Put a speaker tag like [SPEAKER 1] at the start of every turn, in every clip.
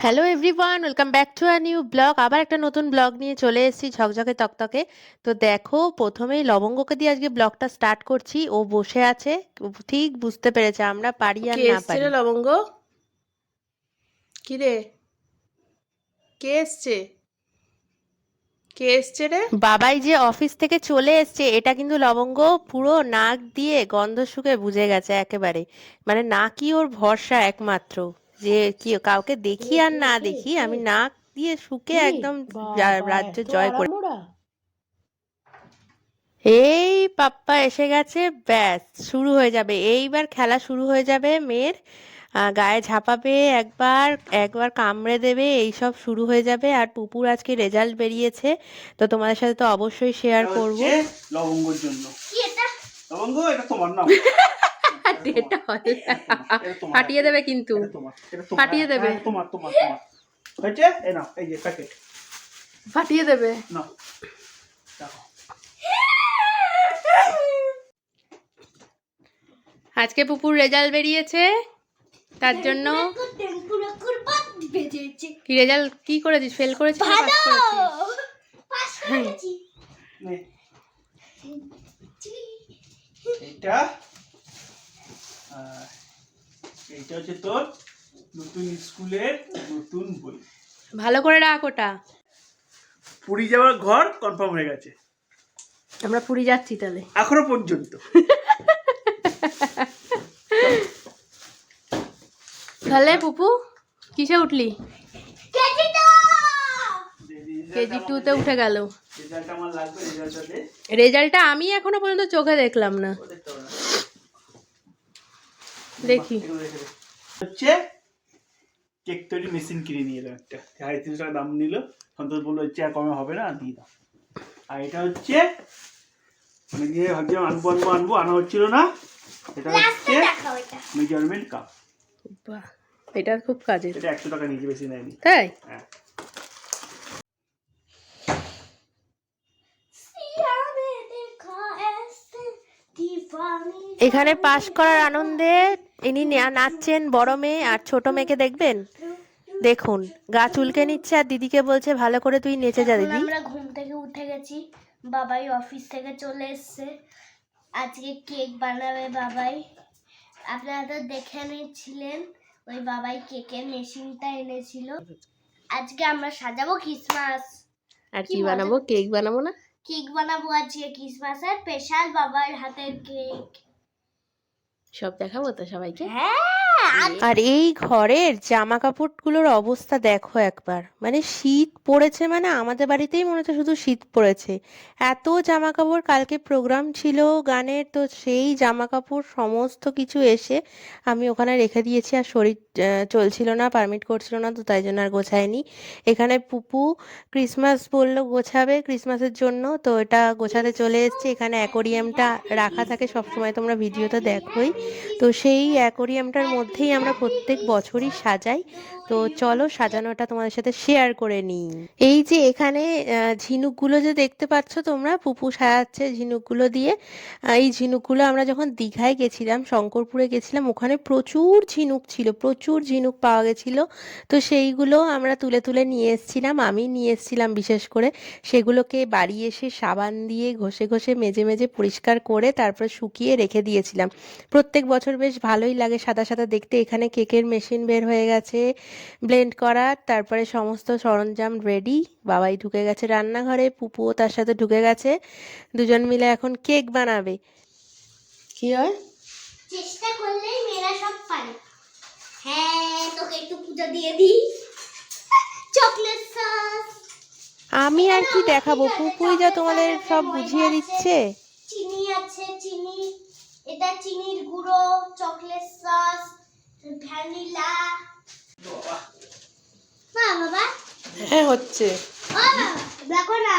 [SPEAKER 1] Hello everyone welcome back to a new blog আবার একটা নতুন ব্লগ নিয়ে চলে এসেছি ঝকঝকে তকতকে। তো দেখো প্রথমেই লবঙ্গকে দিয়ে আজকে ব্লগটা স্টার্ট করছি। ও বসে আছে। ঠিক বুঝতে পেরেছে আমরা পারি আর না পারি।
[SPEAKER 2] লবঙ্গ? কি রে কে এসছে? কে এসছে রে?
[SPEAKER 1] বাবাই যে অফিস থেকে চলে এসছে এটা কিন্তু লবঙ্গ পুরো নাক দিয়ে গন্ধ শুকে বুঝে গেছে একেবারে। মানে নাকই ওর ভরসা একমাত্র। যে কি কাউকে দেখি আর না দেখি আমি নাক দিয়ে শুকে একদম রাজ্য জয় করে এই পাপ্পা এসে গেছে ব্যাস শুরু হয়ে যাবে। এইবার খেলা শুরু হয়ে যাবে মেয়ের গায়ে ঝাঁপাবে একবার একবার কামড়ে দেবে এই সব শুরু হয়ে যাবে। আর পুপুর আজকে রেজাল্ট বেরিয়েছে তো তোমাদের সাথে তো অবশ্যই শেয়ার করব।
[SPEAKER 3] লবঙ্গর জন্য। লবঙ্গ এটা তোমার নাও
[SPEAKER 1] এটা হলে ফাটিয়ে দেবে কিন্তু।
[SPEAKER 3] এটা এটা।
[SPEAKER 1] ফাটিয়ে দেবে।
[SPEAKER 3] হ্যাঁ, তোমার তোমার তোমার। হয়েছে? এই নাও এই যে প্যাকেট
[SPEAKER 2] ফাটিয়ে দেবে।
[SPEAKER 1] আজকে পুপুর রেজাল্ট বেরিয়েছে তার জন্য কি রেজাল্ট কি করেছিস? ফেল করেছিস না পাস করেছিস?
[SPEAKER 3] নে। এইটা হচ্ছে তোর নতুন স্কুলের নতুন বই।
[SPEAKER 1] ভালো করে রাখ ওটা।
[SPEAKER 3] পুরী যাওয়ার ঘর কনফার্ম হয়ে গেছে।
[SPEAKER 1] আমরা পুরী যাচ্ছি তাহলে।
[SPEAKER 3] এখনও পর্যন্ত।
[SPEAKER 1] তাহলে পুপু কিসে উঠলি? কেজি টু তে উঠে গেল
[SPEAKER 3] রেজাল্টটা
[SPEAKER 1] আমি এখনও পর্যন্ত চোখে দেখলাম না। দেখি।
[SPEAKER 3] হচ্ছে কেক তৈরি মেশিন কিনে নিয়ে এলাম একটা। সাড়ে তিনশো টাকা দাম নিল। সন্তোষ বলল হচ্ছে আর কমে হবে না দিয়ে দাও। আর এটা হচ্ছে মানে গিয়ে ভাবছিলাম আনব আনব আনব আনা হচ্ছিল না। এটা হচ্ছে মেজারমেন্ট কাপ
[SPEAKER 1] বাহ এটা খুব কাজের।
[SPEAKER 3] এটা একশো টাকা নিয়েছে বেশি নেয়নি।
[SPEAKER 1] তাই?
[SPEAKER 3] হ্যাঁ।
[SPEAKER 1] এখানে পাশ করার আনন্দে ইনি নাচছেন বড় মেয়ে আর ছোট মেয়েকে দেখবেন? দেখুন গা চুলকে নিচ্ছে আর দিদিকে বলছে ভালো করে তুই নেচে যা দিদি।
[SPEAKER 4] আমরা ঘুম থেকে উঠে গেছি। বাবাই অফিস থেকে চলে এসছে। আজকে কেক বানাবে বাবাই। আপনারা তো দেখে নিয়েছিলেন ওই বাবাই কেকের মেশিনটা এনেছিল। আজকে আমরা সাজাবো ক্রিসমাস
[SPEAKER 1] আর
[SPEAKER 4] কি
[SPEAKER 1] কি বানাবো? কেক বানাবো না?
[SPEAKER 4] কেক বানাবো আজকে ক্রিসমাসের স্পেশাল বাবার হাতের কেক
[SPEAKER 1] সব দেখাবো তো সবাইকে?
[SPEAKER 4] হ্যাঁ।
[SPEAKER 1] আর এই ঘরের জামা কাপড়গুলোর অবস্থা দেখো একবার। মানে শীত পড়েছে মানে আমাদের বাড়িতেই মনে হচ্ছে শুধু শীত পড়েছে। এত জামা কাপড় কালকে প্রোগ্রাম ছিল গানের, তো সেই জামা কাপড় সমস্ত কিছু এসে আমি ওখানে রেখে দিয়েছি আর শরীর চলছিল না, পারমিট করছিল না, তো তাই জন্য আর গোছায়নি। এখানে পুপু ক্রিসমাস বলল গোছাবে ক্রিসমাসের জন্য, তো এটা গোছাতে চলে এসেছে। এখানে অ্যাকোরিয়ামটা রাখা থাকে, সবসময় তোমরা ভিডিওতে দেখোই। তো সেই অ্যাকোরিয়ামটার মধ্যেই আমরা প্রত্যেক বছরই সাজাই। তো চলো সাজানোটা তোমাদের সাথে শেয়ার করে নিই। এই যে এখানে ঝিনুকগুলো যে দেখতে পাচ্ছ তোমরা, পুপু সাজাচ্ছে ঝিনুকগুলো দিয়ে। এই ঝিনুকগুলো আমরা যখন দীঘায় গেছিলাম, শঙ্করপুরে গেছিলাম, ওখানে প্রচুর ঝিনুক ছিল, প্রচুর ঝিনুক পাওয়া গেছিল। তো সেইগুলো আমরা তুলে তুলে নিয়ে এসেছিলাম, আমি নিয়ে এসেছিলাম বিশেষ করে। সেগুলোকে বাড়ি এসে সাবান দিয়ে ঘষে ঘষে মেজে মেজে পরিষ্কার করে তারপর শুকিয়ে রেখে দিয়েছিলাম। প্রত্যেক বছর বেশ ভালোই লাগে সাদা সাদা দেখতে। এখানে কেকের মেশিন বের হয়ে গেছে ব্লেন্ড করার তারপরে সমস্ত সরঞ্জাম রেডি বাবাই ঢুকে গেছে রান্নাঘরে পুপুও তার সাথে ঢুকে গেছে দুজন মিলে এখন কেক বানাবে।
[SPEAKER 2] কি হয়?
[SPEAKER 4] চেষ্টা করলেই মেয়েরা সব পারে। হ্যাঁ তোকে একটু পুজো দিয়ে দিই। চকলেট সস
[SPEAKER 1] আমি আর কি দেখাবো? পুপুই যা তোমাদের সব বুঝিয়ে দিচ্ছে।
[SPEAKER 4] চিনি আছে চিনি এটা চিনির গুঁড়ো চকলেট সস ভ্যানিলা। মা বাবা।
[SPEAKER 2] হ্যাঁ হচ্ছে।
[SPEAKER 4] দেখো না।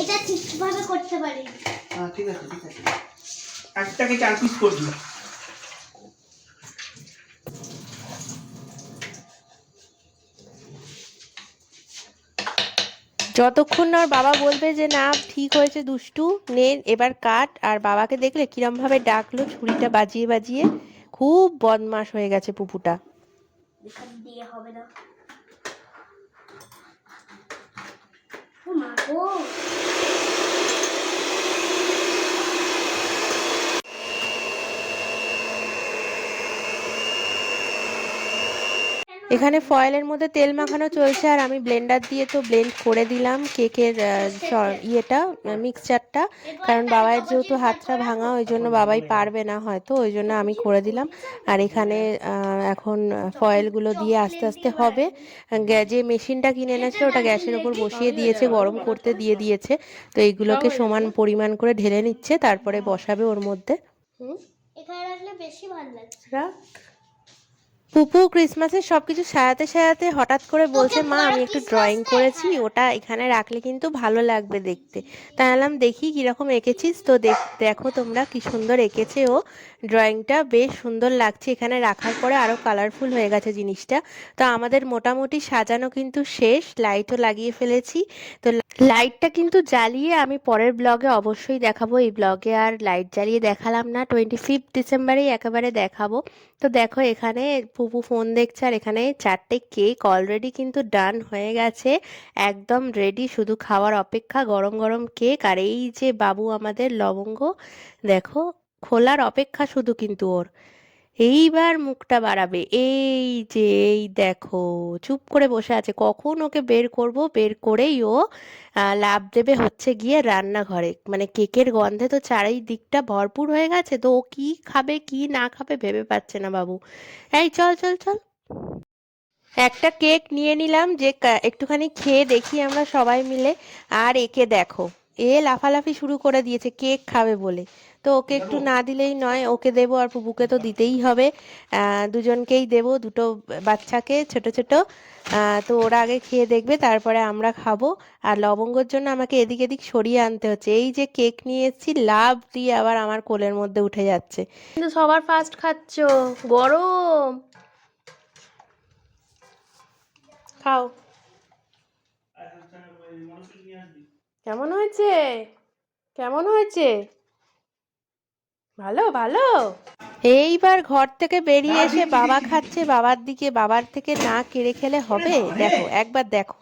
[SPEAKER 4] এটা ঠিকভাবে করতে পারি।
[SPEAKER 3] হ্যাঁ ঠিক আছে ঠিক আছে। একটাকে চার পিস করবি
[SPEAKER 1] যতক্ষণ না ওর বাবা বলবে যে না ঠিক হয়েছে দুষ্টু নে এবার কাট। আর বাবাকে দেখলে কিরম ভাবে ডাকলো ছুরিটা বাজিয়ে বাজিয়ে। খুব বদমাস হয়ে গেছে পুপুটা।
[SPEAKER 4] হবে না ও মা গো
[SPEAKER 1] এখানে ফয়েলের মধ্যে তেল মাখানো চলছে আর আমি ব্লেন্ডার দিয়ে তো ব্লেন্ড করে দিলাম কেকের স- ইয়েটা মিক্সচারটা। কারণ বাবাইয়ের যেহেতু হাতটা ভাঙা ওই জন্য বাবাই পারবে না হয়তো ওই জন্য আমি করে দিলাম। আর এখানে এখন ফয়েলগুলো দিয়ে আস্তে আস্তে হবে। গ্যা- যে মেশিনটা কিনে এনেছিল ওটা গ্যাসের ওপর বসিয়ে দিয়েছে গরম করতে দিয়ে দিয়েছে। তো এইগুলোকে সমান পরিমাণ করে ঢেলে নিচ্ছে তারপরে বসাবে ওর মধ্যে। হুম
[SPEAKER 4] এখানে রাখলে বেশি ভালো লাগছে।
[SPEAKER 1] রাখ। পুপু ক্রিসমাসের সবকিছু সাজাতে সাজাতে হঠাৎ করে বলছে, মা, আমি একটু ড্রয়িং করেছি, ওটা এখানে রাখলে কিন্তু ভালো লাগবে দেখতে। তাই বললাম, দেখি কীরকম এঁকেছিস তো, দেখো তোমরা কি সুন্দর এঁকেছে ও। ড্রয়িংটা বেশ সুন্দর লাগছে, এখানে রাখার পরে আরও কালারফুল হয়ে গেছে জিনিসটা। তো আমাদের মোটামুটি সাজানো কিন্তু শেষ লাইটও লাগিয়ে ফেলেছি। তো লাইটটা কিন্তু জ্বালিয়ে আমি পরের ব্লগে অবশ্যই দেখাবো। এই ব্লগে আর লাইট জ্বালিয়ে দেখালাম না টোয়েন্টি ফিফথ ডিসেম্বরেই একেবারে দেখাবো। তো দেখো এখানে পুপু ফোন দেখছে আর এখানে চারটে কেক অলরেডি কিন্তু ডান হয়ে গেছে। একদম রেডি শুধু খাওয়ার অপেক্ষা গরম গরম কেক। আর এই যে বাবু আমাদের লবঙ্গ, দেখো, খোলার অপেক্ষা শুধু কিন্তু ওর। এইবার মুখটা বাড়াবে। এই যে, এই দেখো, চুপ করে বসে আছে। কখন ওকে বের করব? বের করেই ও লাফ দেবে হচ্ছে গিয়ে রান্নাঘরে। মানে কেকের গন্ধে তো চারিদিকটা ভরপুর হয়ে গেছে। তো ও কি খাবে, কি না খাবে ভেবে পাচ্ছে না বাবু। এই চল চল চল। একটা কেক নিয়ে নিলাম যে একটুখানি খেয়ে দেখি আমরা সবাই মিলে। আর একে দেখো, এ লাফালাফি শুরু করে দিয়েছে, কেক খাবে বলে। তো ওকে একটু না দিলেই নয়, ওকে দেবো আর পুপুকে তো দিতেই হবে। দুজনকেই দেবো, দুটো বাচ্চাকে, ছোট ছোট। তো ওরা আগে খেয়ে দেখবে, তারপরে আমরা খাব। আর লবঙ্গর জন্য আমাকে এদিক এদিক সরিয়ে আনতে হচ্ছে। এই যে কেক নিয়ে এসেছি লাভ দিয়ে আবার আমার কোলের মধ্যে উঠে যাচ্ছে। কিন্তু সবার ফার্স্ট খাচ্ছ, গরম। খাও। কেমন হয়েছে? কেমন হয়েছে? ভালো ভালো। এইবার ঘর থেকে বেরিয়ে এসে বাবা খাচ্ছে বাবার দিকে বাবার থেকে না কেড়ে খেলে হবে? দেখো একবার দেখো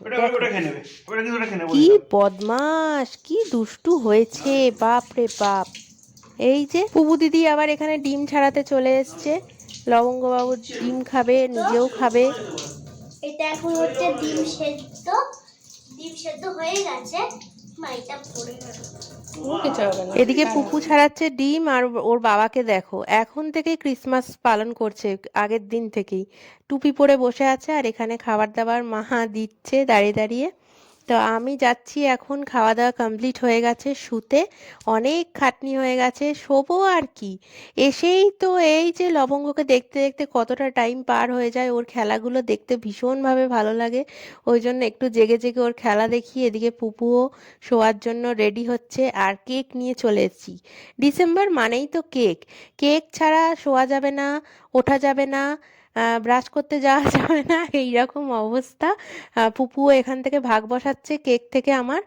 [SPEAKER 1] কি বদমাস কি দুষ্টু হয়েছে বাপ রে বাপ। এই যে পুবু দিদি আবার এখানে ডিম ছাড়াতে চলে এসছে। লবঙ্গবাবু ডিম খাবে নিজেও খাবে।
[SPEAKER 4] এটা এখন হচ্ছে ডিম সেদ্ধ ডিম সেদ্ধ হয়ে গেছে মাইটা পড়ে গেল।
[SPEAKER 1] এদিকে পুপু ছাড়াচ্ছে ডিম আর ওর বাবাকে দেখো। এখন থেকেই ক্রিসমাস পালন করছে আগের দিন থেকেই। টুপি পরে বসে আছে আর এখানে খাবার দাবার মাহা দিচ্ছে দাঁড়িয়ে দাঁড়িয়ে। তো আমি যাচ্ছি এখন খাওয়া দাওয়া কমপ্লিট হয়ে গেছে শুতে। অনেক খাটনি হয়ে গেছে, শোবো আর কি। এসেই তো এই যে লবঙ্গকে দেখতে দেখতে কতটা টাইম পার হয়ে যায়, ওর খেলাগুলো দেখতে ভীষণভাবে ভালো লাগে। ওই জন্য একটু জেগে জেগে ওর খেলা দেখি, এদিকে পুপুও শোয়ার জন্য রেডি হচ্ছে। আর কেক নিয়ে চলে এসেছি। ডিসেম্বর মানেই তো কেক কেক ছাড়া শোয়া যাবে না। ওঠা যাবে না ব্রাশ করতে যাওয়া যাবে না, এইরকম অবস্থা। পুপুও পুপু এখান থেকে ভাগ বসাচ্ছে কেক থেকে আমার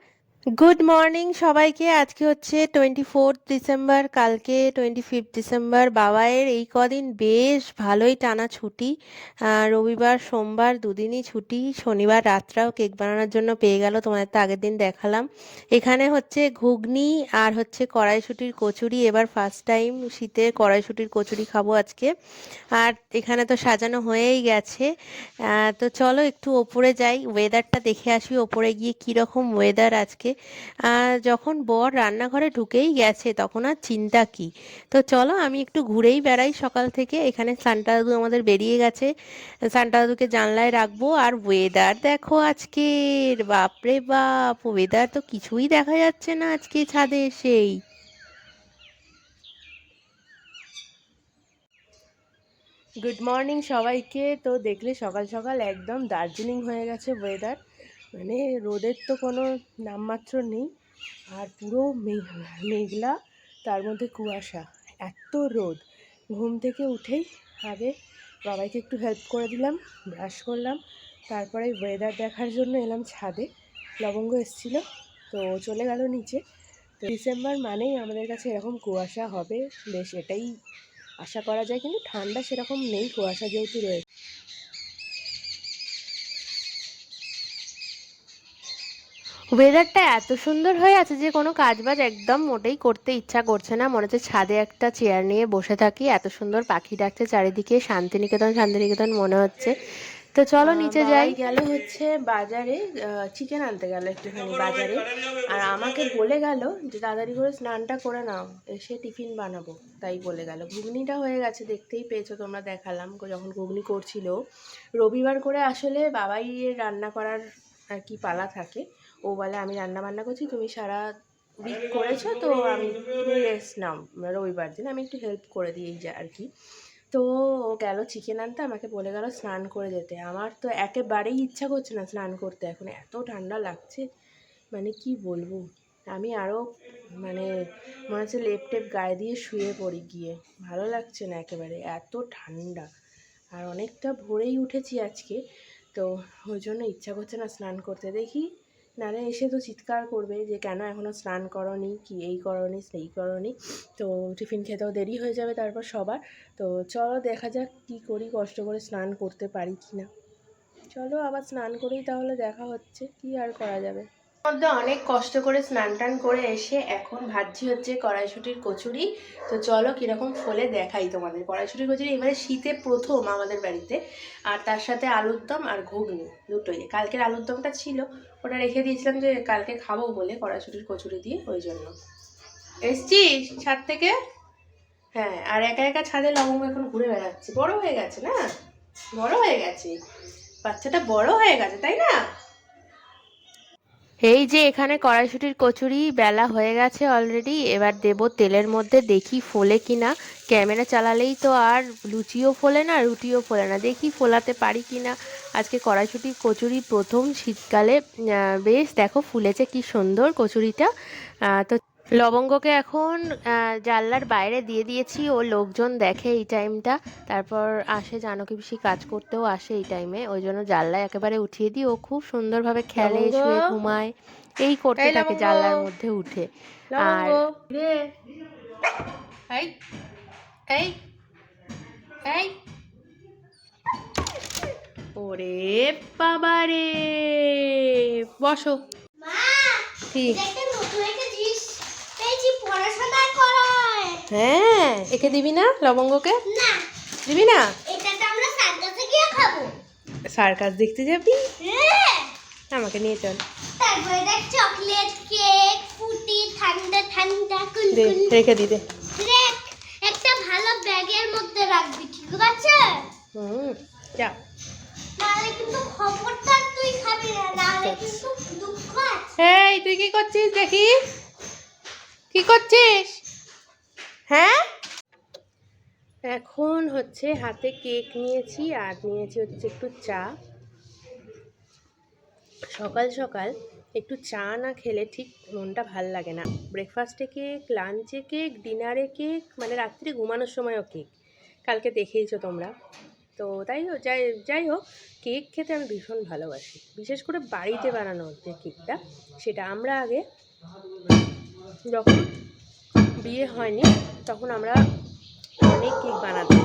[SPEAKER 1] গুড মর্নিং সবাইকে। আজকে হচ্ছে টোয়েন্টি ফোর্থ ডিসেম্বর কালকে টোয়েন্টি ফিফথ ডিসেম্বর বাবাইয়ের এই কদিন বেশ ভালোই টানা ছুটি। রবিবার, সোমবার দুদিনই ছুটি। শনিবার রাতটাও কেক বানানোর জন্য পেয়ে গেল, তোমাদের তো আগের দিন দেখালাম। এখানে হচ্ছে ঘুগনি আর হচ্ছে কড়াইশুটির কচুরি। এবার ফার্স্ট টাইম শীতের কড়াইশুটির কচুরি খাব আজকে। আর এখানে তো সাজানো হয়েই গেছে। তো চলো একটু ওপরে যাই। ওয়েদারটা দেখে আসি, ওপরে গিয়ে কীরকম ওয়েদার আজকে। যখন বর রান্নাঘরে ঢুকেই গেছে, তখন আর চিন্তা কি? তো চলো আমি একটু ঘুরেই বেড়াই সকাল থেকে। এখানে সান্টা দাদু আমাদের বেরিয়ে গেছে। সান্টা দাদুকে জানলায় রাখব। আর ওয়েদার দেখো আজকের। বাপরে বাপ ওয়েদার তো কিছুই দেখা যাচ্ছে না আজকে ছাদে এসেই। গুড মর্নিং সবাইকে। তো দেখলে সকাল সকাল একদম দার্জিলিং হয়ে গেছে ওয়েদার মানে রোদের তো কোনো নামমাত্র নেই, আর পুরো মেঘ- মেঘলা, তার মধ্যে কুয়াশা, এত রোদ। ঘুম থেকে উঠেই আগে বাবাইকে একটু হেল্প করে দিলাম ব্রাশ করলাম, তারপরে ওয়েদার দেখার জন্য এলাম ছাদে, লবঙ্গ এসেছিল, তো চলে গেল নিচে। তো ডিসেম্বর মানেই আমাদের কাছে এরকম কুয়াশা হবে, বেশ এটাই আশা করা যায়, কিন্তু ঠান্ডা সেরকম নেই, কুয়াশা যেহেতু রয়েছে
[SPEAKER 2] ওয়েদারটা এত সুন্দর হয়ে আছে যে কোনো কাজ বাজ একদম মোটেই করতে ইচ্ছা করছে না। মনে হচ্ছে ছাদে একটা চেয়ার নিয়ে বসে থাকি। এত সুন্দর পাখি ডাকছে চারিদিকে। শান্তিনিকেতন শান্তিনিকেতন মনে হচ্ছে। তো চলো নিচে যাই। গেল হচ্ছে বাজারে চিকেন আনতে গেল একটুখানি বাজারে। আর আমাকে বলে গেল যে তাড়াতাড়ি করে স্নানটা করে নাও এসে টিফিন বানাবো। তাই বলে গেল। ঘুগনিটা হয়ে গেছে দেখতেই পেয়েছ তোমরা দেখালাম। যখন ঘুগনি করছিল রবিবার করে আসলে বাবাই রান্না করার আর কি পালা থাকে। ও বলে, আমি রান্না বান্না করছি, তুমি সারা উইক করেছ, তো আমি তুমি রেস্ট নাও। রবিবার দিন আমি একটু হেল্প করে দিই যে আর কি। তো ও গেল চিকেন আনতে, আমাকে বলে গেল স্নান করে যেতে। আমার তো একেবারেই ইচ্ছা করছে না স্নান করতে, এখন এত ঠান্ডা লাগছে মানে কি বলব? আমি আরও মানে মনে হচ্ছে লেপ টেপ গায়ে দিয়ে শুয়ে পড়ি গিয়ে। ভালো লাগছে না একেবারে, এত ঠান্ডা। আর অনেকটা ভোরেই উঠেছি আজকে, তো ওই জন্য ইচ্ছা করছে না স্নান করতে। দেখি নারে এসে তো চিৎকার করবে যে, কেন এখনও স্নান করনি? কি এই করনি, সেই করনি? তো টিফিন খেতেও দেরি হয়ে যাবে তারপর সবার। তো চলো দেখা যাক কি করি, কষ্ট করে স্নান করতে পারি কি না চলো আবার স্নান করেই তাহলে দেখা হচ্ছে, কি আর করা যাবে? মধ্যে অনেক কষ্ট করে স্নান টান করে এসে এখন ভাজি হচ্ছে কড়াইশুটির কচুরি। তো চলো কীরকম ফলে দেখাই তোমাদের। কড়াইশুটির কচুরি এবারে শীতে প্রথম আমাদের বাড়িতে। আর তার সাথে আলুর দম আর ঘুগনি দুটোই। কালকের আলুর দমটা ছিল, ওটা রেখে দিয়েছিলাম যে কালকে খাব বলে কড়াইশুটির কচুরি দিয়ে ওই জন্য। এসছিস ছাদ থেকে? হ্যাঁ আর একা একা ছাদে লবঙ্গ এখন ঘুরে বেড়াচ্ছে। বড় হয়ে গেছে না? বড় হয়ে গেছে। বাচ্চাটা বড় হয়ে গেছে, তাই না? এই যে এখানে কড়াইশুটির কচুরি বেলা হয়ে গেছে অলরেডি এবার দেব তেলের মধ্যে দেখি ফোলে কিনা। ক্যামেরা চালালেই তো আর লুচিও ফোলে না, রুটিও ফোলে না। দেখি ফোলাতে পারি কিনা। আজকে কড়াইশুটির কচুরি প্রথম শীতকালে বেশ দেখো ফুলেছে কি সুন্দর কচুরিটা। তো লবঙ্গকে এখন জানলার বাইরে দিয়ে দিয়েছি। ও লোকজন দেখে এই টাইমটা। তারপর আসে জানকী পিসি কাজ করতেও আসে এই টাইমে। ওই জন্য জানলায় একেবারে উঠিয়ে দিই। ও খুব সুন্দরভাবে খেলে শুয়ে ঘুমায়। এই করতে থাকে জানলার মধ্যে উঠে। আর
[SPEAKER 5] এই এই এই।
[SPEAKER 2] ওরে বাবা রে বসো।
[SPEAKER 4] মা
[SPEAKER 2] ঠিক
[SPEAKER 4] একটা নতুন একটা জিনিস পেয়েছি পড়াশোনা করায়
[SPEAKER 2] হ্যাঁ একে দিবি না লবঙ্গকে?
[SPEAKER 4] না।
[SPEAKER 2] দিবি না?
[SPEAKER 4] সার্কাসে
[SPEAKER 2] দেখতে যাবি?
[SPEAKER 4] হ্যাঁ।
[SPEAKER 2] আমাকে নিয়ে চল।
[SPEAKER 4] তারপরে দেখ চকলেট কেক ফুটি ঠান্ডা ঠান্ডা কুলকুল
[SPEAKER 2] রেখে দিতে
[SPEAKER 4] একটা ভালো ব্যাগের মধ্যে রাখবি ঠিক আছে?
[SPEAKER 2] হুম যা।
[SPEAKER 4] নাহলে কিন্তু খবরটা তুই খাবি না নাহলে কিন্তু দুঃখ আছে।
[SPEAKER 2] এই তুই কি করছিস দেখি? কি করছিস? হ্যাঁ? এখন হচ্ছে হাতে কেক নিয়েছি আর নিয়েছি হচ্ছে একটু চা। সকাল সকাল একটু চা না খেলে ঠিক মনটা ভালো লাগে না। ব্রেকফাস্টে কেক লাঞ্চে কেক ডিনারে কেক মানে রাত্রে ঘুমানোর সময়ও কেক। কালকে দেখেইছো তোমরা। তো তাই হোক যাই যাই হোক কেক খেতে আমি ভীষণ ভালোবাসি। বিশেষ করে বাড়িতে বানানো যে কেকটা সেটা আমরা আগে যখন বিয়ে হয়নি, তখন আমরা অনেক কেক বানাতাম।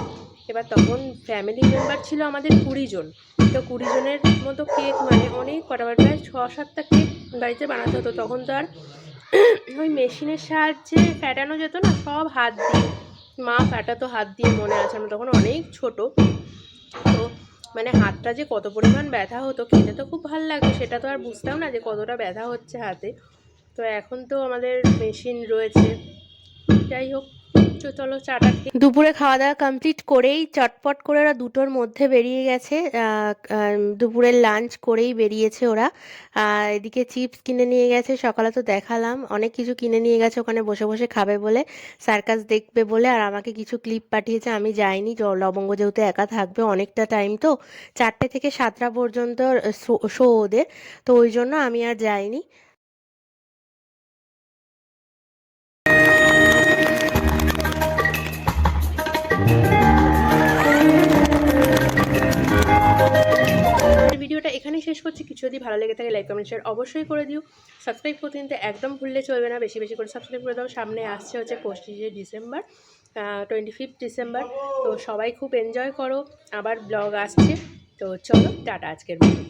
[SPEAKER 2] এবার তখন ফ্যামিলি মেম্বার ছিল আমাদের কুড়ি জন। তো কুড়ি জনের মতো কেক মানে অনেক কটা মানে প্রায় ছ সাতটা কেক বাড়িতে বানাতে হতো। তখন তো আর ওই মেশিনের সাহায্যে ফ্যাটানো যেত না, সব হাত দিয়ে। মা ফ্যাটাতো হাত দিয়ে, মনে আছে আমরা, তখন অনেক ছোট। তো মানে হাতটা যে কত পরিমাণ ব্যথা হতো, খেতে তো খুব ভালো লাগতো, সেটা তো আর বুঝতাম না যে কতটা ব্যথা হচ্ছে হাতে। তো এখন তো আমাদের মেশিন রয়েছে। যাই হোক তো চলো চাটা দুপুরে খাওয়া দাওয়া কমপ্লিট করেই চটপট করে ওরা দুটোর মধ্যে বেরিয়ে গেছে। দুপুরের লাঞ্চ করেই বেরিয়েছে ওরা। এদিকে চিপস কিনে নিয়ে গেছে, সকালে তো দেখালাম। অনেক কিছু কিনে নিয়ে গেছে, ওখানে বসে বসে খাবে বলে সার্কাস দেখবে বলে, আর আমাকে কিছু ক্লিপ পাঠিয়েছে, আমি যাইনি। লবঙ্গ যেহেতু একা থাকবে, অনেকটা টাইম তো, চারটে থেকে সাতটা পর্যন্ত শো ওদের। তো ওই জন্য আমি আর যাইনি। ভিডিওটা এখানেই শেষ করছি। কিছু যদি ভালো লেগে থাকে লাইক কমেন্ট শেয়ার অবশ্যই করে দিও। সাবস্ক্রাইব করতে কিন্তু একদম ভুললে চলবে না। বেশি বেশি করে সাবস্ক্রাইব করে দাও। সামনে আসছে হচ্ছে পঁচিশে ডিসেম্বর টোয়েন্টি ফিফথ ডিসেম্বর। তো সবাই খুব এনজয় করো। আবার ব্লগ আসছে। তো চলো, টাটা আজকের মতো।